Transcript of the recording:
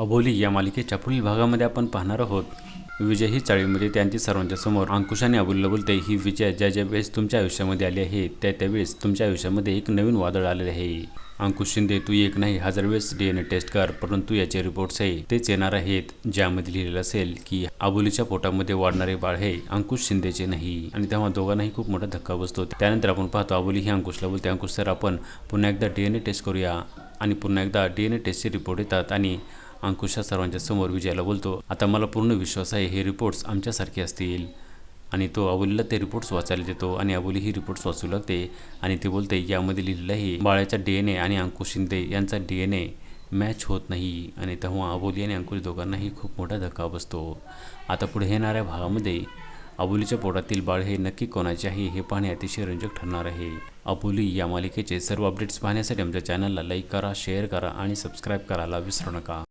अबोली या मालिकेच्या पुढील भागामध्ये आपण पाहणार आहोत. विजय ही चाळीमध्ये त्यांची सर्वांच्या समोर. अंकुश आणि अबोलीला बोलते ही विजय ज्या ज्या वेळेस तुमच्या आयुष्यामध्ये आली आहे त्या त्यावेळेस तुमच्या आयुष्यामध्ये एक नवीन वादळ आलेले आहे. अंकुश शिंदे तू एक नाही हजार वेळेस डी एन ए टेस्ट कर परंतु याचे रिपोर्ट्स आहे. तेच येणार आहेत. ज्यामध्ये लिहिलेलं असेल की अबोलीच्या पोटामध्ये वाढणारे बाळ हे अंकुश शिंदेचे नाही. आणि तेव्हा दोघांनाही खूप मोठा धक्का बसतो. त्यानंतर आपण पाहतो अबोली ही अंकुशला बोलते अंकुश सर आपण पुन्हा एकदा डी एन ए टेस्ट करूया. आणि पुन्हा एकदा डी एन ए टेस्टचे रिपोर्ट येतात आणि अंकुशा सर्वांच्या समोर विजयाला बोलतो आता मला पूर्ण विश्वास आहे हे रिपोर्ट्स आमच्यासारखे असतील. आणि तो अबोलीला ते रिपोर्ट्स वाचायला देतो आणि अबोली ही रिपोर्ट्स वाचू लागते आणि ते बोलते यामध्ये लिहिलेलं आहे बाळाचा डी एन ए आणि अंकुश शिंदे यांचा डी एन ए मॅच होत नाही. आणि तेव्हा अबोली आणि अंकुश दोघांनाही खूप मोठा धक्का बसतो. आता पुढे येणाऱ्या भागामध्ये अबोलीच्या पोटातील बाळ हे नक्की कोणाचे आहे हे पाहणे अतिशय रंजक ठरणार आहे. अबोली या मालिकेचे सर्व अपडेट्स पाहण्यासाठी आमच्या चॅनलला लाईक करा शेअर करा आणि सबस्क्राईब करायला विसरू नका.